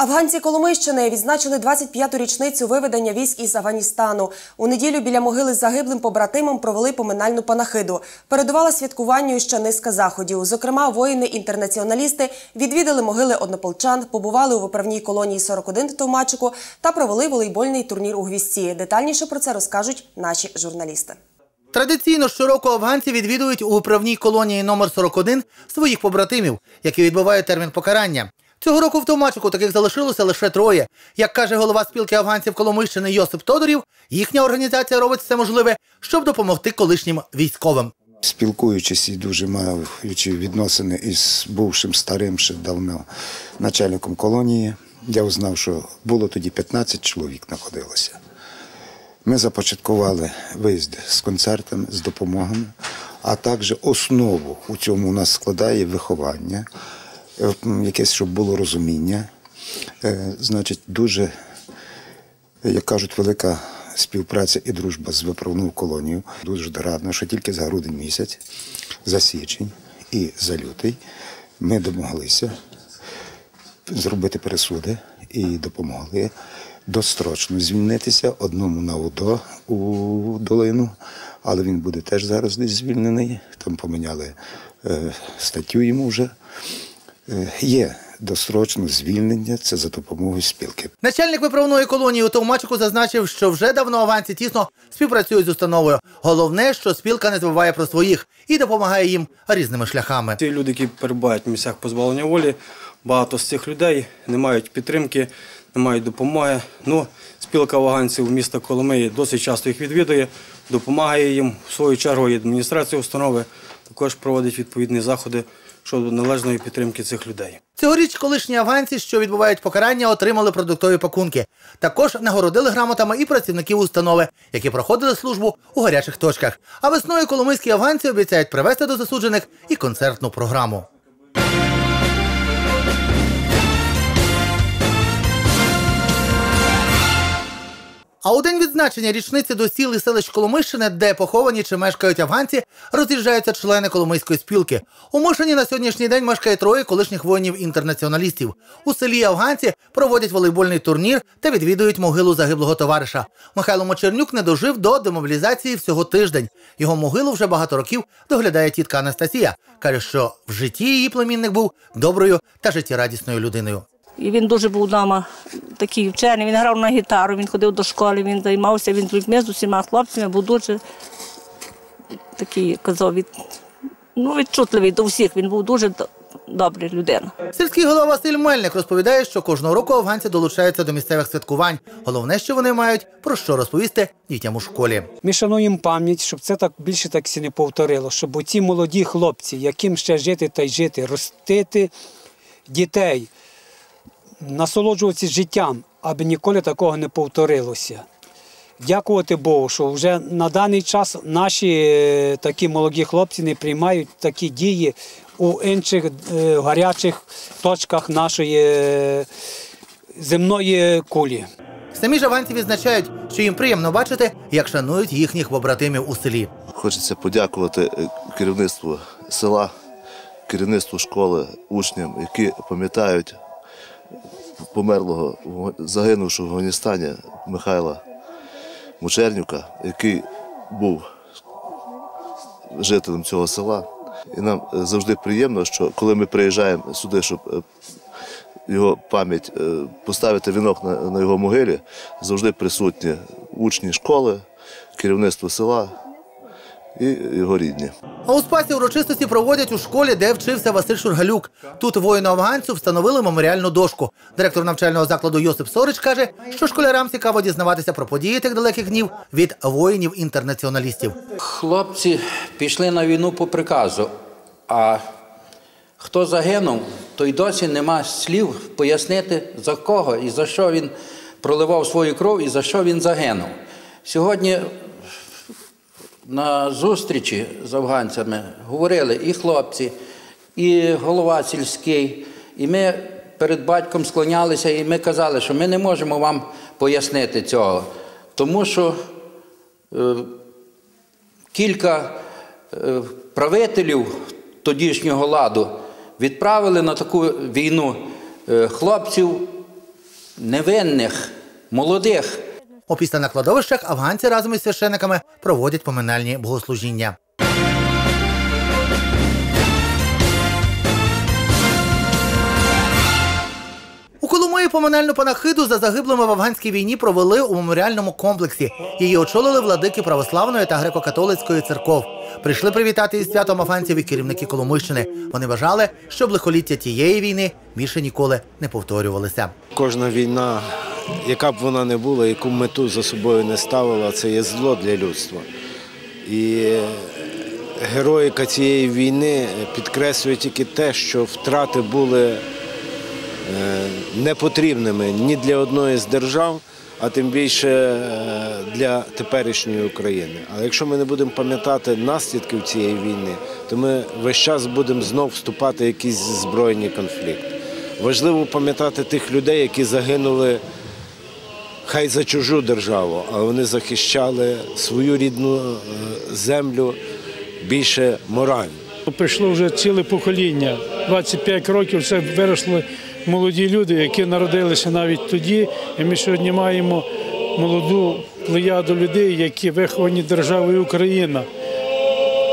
Афганці Коломийщини відзначили 25-ту річницю виведення військ із Афганістану. У неділю біля могили з загиблим побратимом провели поминальну панахиду. Передувала святкуванню ще низка заходів. Зокрема, воїни-інтернаціоналісти відвідали могили однополчан, побували у виправній колонії 41 в Товмачику та провели волейбольний турнір у Гвісті. Детальніше про це розкажуть наші журналісти. Традиційно щороку афганці відвідують у управній колонії номер 41 своїх побратимів, які відбувають термін покарання. Цього року в Томачику таких залишилося лише троє. Як каже голова спілки афганців Коломийщини Йосип Тодорів, їхня організація робить все можливе, щоб допомогти колишнім військовим. Спілкуючись і дуже маючи відносини із бувшим старим ще давно начальником колонії, я узнав, що було тоді 15 чоловік знаходилося. Ми започаткували виїзд з концертами, з допомогами, а також основу у цьому у нас складає виховання, якесь, щоб було розуміння. Е, Значить, дуже, як кажуть, велика співпраця і дружба з виправною колонією. Дуже радно, що тільки за грудень місяць, за січень і за лютий ми домоглися зробити пересуди і допомогли дострочно звільнитися одному на УДО у долину, але він буде теж зараз десь звільнений. Там поміняли е, статтю йому вже. Е, є дострочно звільнення, це за допомогою спілки. Начальник виправної колонії у Товмачику зазначив, що вже давно аванці тісно співпрацюють з установою. Головне, що спілка не забуває про своїх і допомагає їм різними шляхами. Ті люди, які перебувають в місцях позбавлення волі, багато з цих людей не мають підтримки, не мають допомоги. Ну, спілка ваганців міста Коломиї досить часто їх відвідує, допомагає їм. В свою чергу і адміністрація установи також проводить відповідні заходи щодо належної підтримки цих людей. Цьогоріч колишні афганці, що відбувають покарання, отримали продуктові пакунки. Також нагородили грамотами і працівників установи, які проходили службу у гарячих точках. А весною коломийські афганці обіцяють привезти до засуджених і концертну програму. А у день відзначення річниці до сіл і селищ Коломийщини, де поховані чи мешкають афганці, роз'їжджаються члени Коломийської спілки. У Мишині на сьогоднішній день мешкає троє колишніх воїнів-інтернаціоналістів. У селі афганці проводять волейбольний турнір та відвідують могилу загиблого товариша. Михайло Мочернюк не дожив до демобілізації всього тиждень. Його могилу вже багато років доглядає тітка Анастасія. Каже, що в житті її племінник був доброю та життєрадісною людиною. І він дуже був вдома такий вчений. Він грав на гітару, він ходив до школи, він займався, він з людьми, з усіма хлопцями, був дуже такий, казав, від, ну, відчутливий до всіх. Він був дуже до- добра людина. Сільський голова Василь Мельник розповідає, що кожного року афганці долучаються до місцевих святкувань. Головне, що вони мають про що розповісти дітям у школі. Ми шануємо пам'ять, щоб це так більше так сі не повторило, щоб оці молоді хлопці, яким ще жити та й жити, ростити дітей, насолоджуватися життям, аби ніколи такого не повторилося. Дякувати Богу, що вже на даний час наші е, такі молоді хлопці не приймають такі дії у інших е, гарячих точках нашої е, земної кулі. Самі ж афганці відзначають, що їм приємно бачити, як шанують їхніх побратимів у селі. Хочеться подякувати керівництву села, керівництву школи, учням, які пам'ятають померлого, загинувшого в Афганістані Михайла Мучернюка, який був жителем цього села. І нам е, завжди приємно, що коли ми приїжджаємо сюди, щоб е, його пам'ять е, поставити вінок на його могилі, завжди присутні учні школи, керівництво села і його рідні. А у спасі урочистості проводять у школі, де вчився Василь Шургалюк. Тут воїну афганцю встановили меморіальну дошку. Директор навчального закладу Йосип Сорич каже, що школярам цікаво дізнаватися про події тих далеких днів від воїнів-інтернаціоналістів. Хлопці пішли на війну по приказу, а хто загинув, то й досі нема слів пояснити за кого і за що він проливав свою кров і за що він загинув. Сьогодні на зустрічі з афганцями говорили і хлопці, і голова сільський, і ми перед батьком склонялися, і ми казали, що ми не можемо вам пояснити цього, тому що е, кілька е, правителів тодішнього ладу відправили на таку війну е, хлопців невинних, молодих. Опісля на кладовищах афганці разом із священиками проводять поминальні богослужіння. Коломиї поминальну панахиду за загиблими в афганській війні провели у меморіальному комплексі. Її очолили владики православної та греко-католицької церков. Прийшли привітати із святом афганців і керівники Коломийщини. Вони вважали, щоб лихоліття тієї війни більше ніколи не повторювалися. Кожна війна, яка б вона не була, яку мету за собою не ставила, це є зло для людства. І героїка цієї війни підкреслює тільки те, що втрати були непотрібними ні для одної з держав, а тим більше е, для теперішньої України. Але якщо ми не будемо пам'ятати наслідків цієї війни, то ми весь час будемо знов вступати в якісь збройні конфлікти. Важливо пам'ятати тих людей, які загинули хай за чужу державу, але вони захищали свою рідну е, землю більше морально. Прийшло вже ціле покоління. 25 років це виросли молоді люди, які народилися навіть тоді. І ми сьогодні маємо молоду плеяду людей, які виховані державою Україна.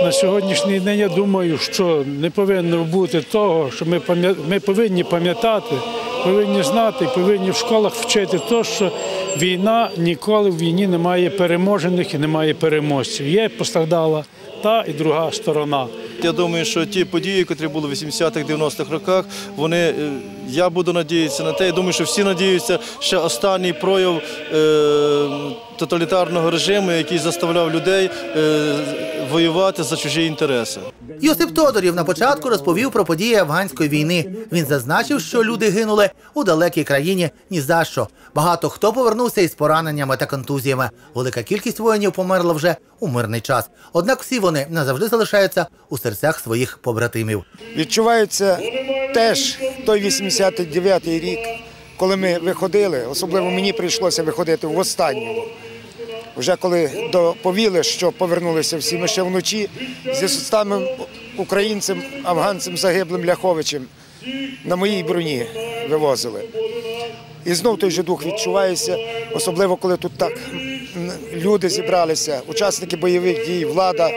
На сьогоднішній день я думаю, що не повинно бути того, що ми, ми повинні пам'ятати, повинні знати, повинні в школах вчити те, що війна ніколи в війні немає переможених і немає переможців. Є постраждала та і друга сторона. Я думаю, що ті події, які були в 80-х, 90-х роках, вони е, я буду надіятися на те. Я думаю, що всі надіються, що останній прояв е, тоталітарного режиму, який заставляв людей е, воювати за чужі інтереси. Йосип Тодорів на початку розповів про події афганської війни. Він зазначив, що люди гинули у далекій країні ні за що. Багато хто повернувся із пораненнями та контузіями. Велика кількість воїнів померла вже у мирний час. Однак всі вони назавжди залишаються у серцях своїх побратимів. Відчувається теж той 89-й рік, коли ми виходили, особливо мені прийшлося виходити в останньому. Вже коли доповіли, що повернулися всі, ми ще вночі зі самим українцем, афганцем загиблим Ляховичем на моїй броні вивозили. І знов той же дух відчувається, особливо коли тут так люди зібралися, учасники бойових дій, влада.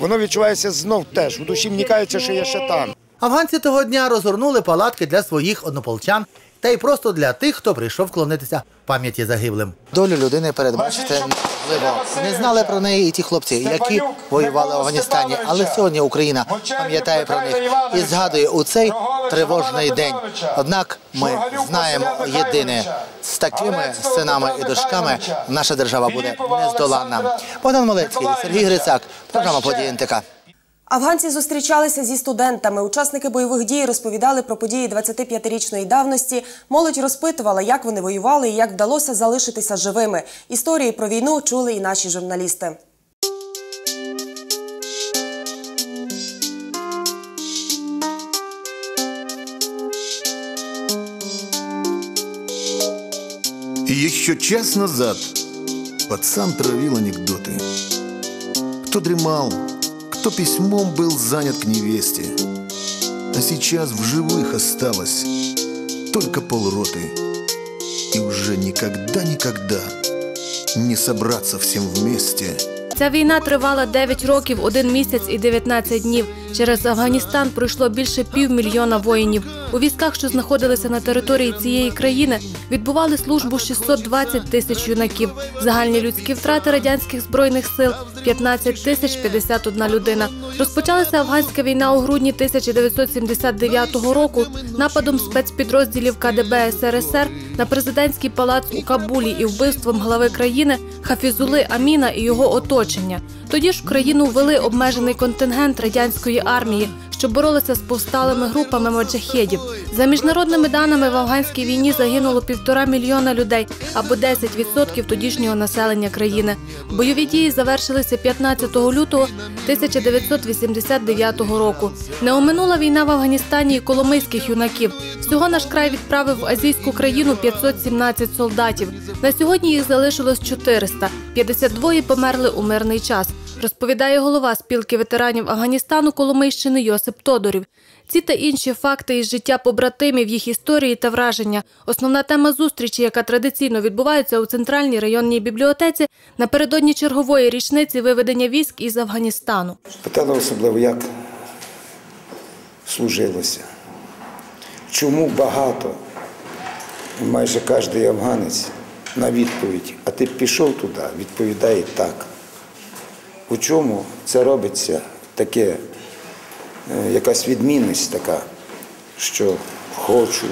Воно відчувається знов теж. У душі вникається, що я ще там. Афганці того дня розгорнули палатки для своїх однополчан та й просто для тих, хто прийшов вклонитися пам'яті загиблим. Долю людини передбачити неможливо. Не знали про неї і ті хлопці, які воювали в Афганістані. Але сьогодні Україна пам'ятає про них і згадує у цей тривожний день. Однак ми знаємо єдине з такими синами і дочками наша держава буде нездоланна. Богдан Малецький, Сергій Грицак, програма «Події НТК». Афганці зустрічалися зі студентами. Учасники бойових дій розповідали про події 25-річної давності. Молодь розпитувала, як вони воювали і як вдалося залишитися живими. Історії про війну чули і наші журналісти. Еще час назад пацан травил анекдоты. Кто дремал, кто письмом был занят к невесте. А сейчас в живых осталось только полроты. И уже никогда-никогда не собраться всем вместе – Ця війна тривала 9 років, 1 місяць і 19 днів. Через Афганістан пройшло більше півмільйона воїнів. У військах, що знаходилися на території цієї країни, відбували службу 620 тисяч юнаків. Загальні людські втрати радянських збройних сил 15 тисяч 51 людина. Розпочалася афганська війна у грудні 1979 року нападом спецпідрозділів КДБ СРСР на президентський палац у Кабулі і вбивством глави країни Хафізули Аміна і його оточення. Тоді ж в країну ввели обмежений контингент радянської армії, що боролися з повсталими групами моджахедів. За міжнародними даними в афганській війні загинуло півтора мільйона людей або 10% тодішнього населення країни. Бойові дії завершилися 15 лютого 1989 року. Не оминула війна в Афганістані і коломийських юнаків. Всього наш край відправив в азійську країну 517 солдатів. На сьогодні їх залишилось 400. 52 померли у мирний час. Розповідає голова спілки ветеранів Афганістану Коломийщини Йосип Тодорів. Ці та інші факти із життя побратимів, їх історії та враження. Основна тема зустрічі, яка традиційно відбувається у центральній районній бібліотеці, напередодні чергової річниці виведення військ із Афганістану. Питали особливо, як служилося. Чому багато, майже кожен афганець на відповідь, а ти пішов туди, відповідає так. У чому це робиться таке, е, якась відмінність така, що хочу,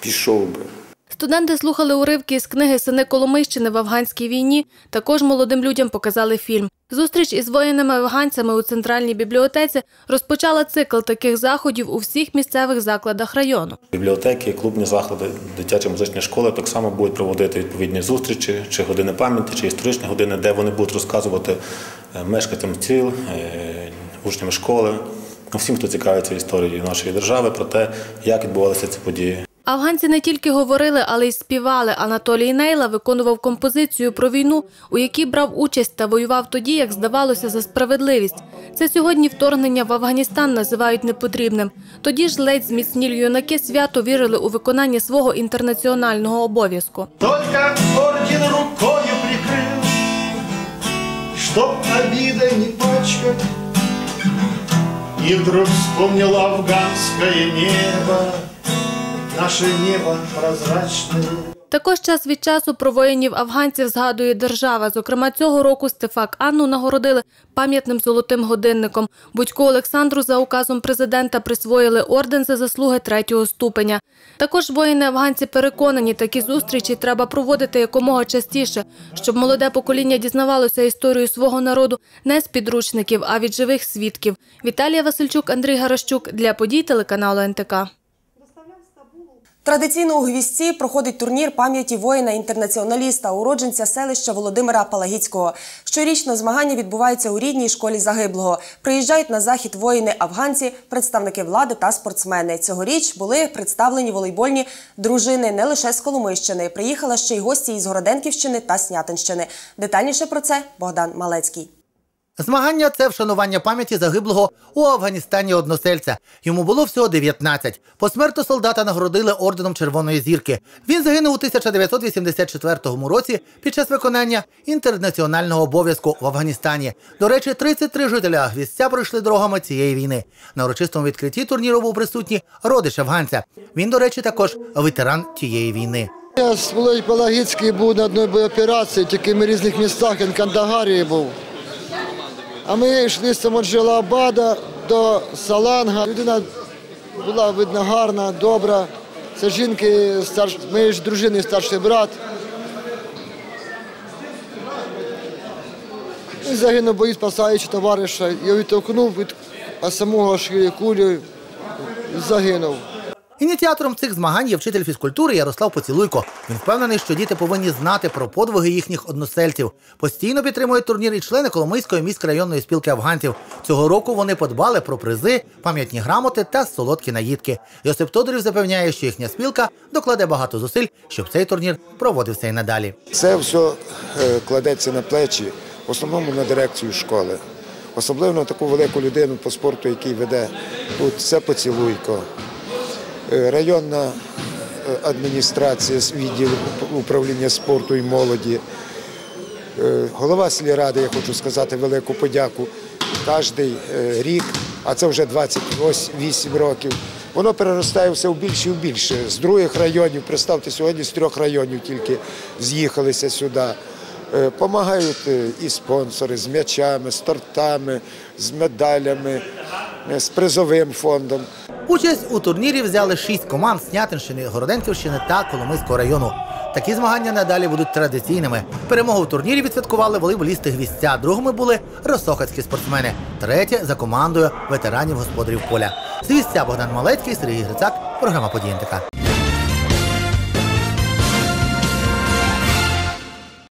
пішов би. Студенти слухали уривки із книги Сини Коломийщини в афганській війні. Також молодим людям показали фільм. Зустріч із воїнами-афганцями у центральній бібліотеці розпочала цикл таких заходів у всіх місцевих закладах району. Бібліотеки, клубні заклади, дитячі музичні школи так само будуть проводити відповідні зустрічі, чи години пам'яті, чи історичні години, де вони будуть розказувати е, мешканцям сіл, е, учням школи, всім, хто цікавиться історією нашої держави, про те, як відбувалися ці події. Афганці не тільки говорили, але й співали. Анатолій Нейла виконував композицію про війну, у якій брав участь та воював тоді, як здавалося, за справедливість. Це сьогодні вторгнення в Афганістан називають непотрібним. Тоді ж ледь зміцнілі юнаки свято вірили у виконання свого інтернаціонального обов'язку. Только орден рукою прикрыл, Чтоб обидой не пачкать. И вдруг вспомнил афганское небо, Наше небо прозрачное. Також час від часу про воїнів афганців згадує держава. Зокрема, цього року Стефак Анну нагородили пам'ятним золотим годинником. Будько Олександру за указом президента присвоїли орден за заслуги третього ступеня. Також воїни-афганці переконані, такі зустрічі треба проводити якомога частіше, щоб молоде покоління дізнавалося історію свого народу не з підручників, а від живих свідків. Віталія Васильчук, Андрій Гарощук для подій телеканалу НТК. Традиційно у Гвістці проходить турнір пам'яті воїна-інтернаціоналіста, уродженця селища Володимира Палагіцького. Щорічно змагання відбуваються у рідній школі загиблого. Приїжджають на захід воїни-афганці, представники влади та спортсмени. Цьогоріч були представлені волейбольні дружини не лише з Коломийщини. Приїхала ще й гості із Городенківщини та Снятинщини. Детальніше про це Богдан Малецький. Змагання це вшанування пам'яті загиблого у Афганістані односельця. Йому було всього 19. Посмертно солдата нагородили орденом Червоної зірки. Він загинув у 1984 році під час виконання інтернаціонального обов'язку в Афганістані. До речі, 33 жителя Гвістця пройшли дорогами цієї війни. На урочистому відкритті турніру був присутній родич афганця. Він, до речі, також ветеран тієї війни. Я з Палагіцький був на одній боєоперації, тільки ми в різних містах, він в Кандагарі був. А ми йшли з Самоджелабада до Саланга. Людина була видно гарна, добра. Це жінки, старш... моєї ж дружини старший брат. Він загинув бої, спасаючи товариша. Я відтовкнув від самого шиї кулю загинув. Ініціатором цих змагань є вчитель фізкультури Ярослав Поцілуйко. Він впевнений, що діти повинні знати про подвиги їхніх односельців. Постійно підтримують турнір і члени Коломийської міськрайонної спілки афганців. Цього року вони подбали про призи, пам'ятні грамоти та солодкі наїдки. Йосип Тодорів запевняє, що їхня спілка докладе багато зусиль, щоб цей турнір проводився і надалі. Це все е, кладеться на плечі, в основному на дирекцію школи. Особливо на таку велику людину по спорту, який веде тут це поцілуйко. Е, Районна е, адміністрація, відділ управління спорту і молоді. Е, Голова сільради, я хочу сказати велику подяку. Е, рік, а це вже 28 років, воно переростає все в більше і в більше. З других районів, представте, сьогодні з трьох районів тільки з'їхалися сюди. Помагають і спонсори з м'ячами, з тортами, з медалями, з призовим фондом. Участь у турнірі взяли шість команд Снятинщини, Городенківщини та Коломийського району. Такі змагання надалі будуть традиційними. Перемогу в турнірі відсвяткували волейболісти Гвістця. Другими були росохацькі спортсмени. Третє за командою ветеранів господарів поля. З Гвістця Богдан Малецький, Сергій Грицак. Програма подієнтика. НТК».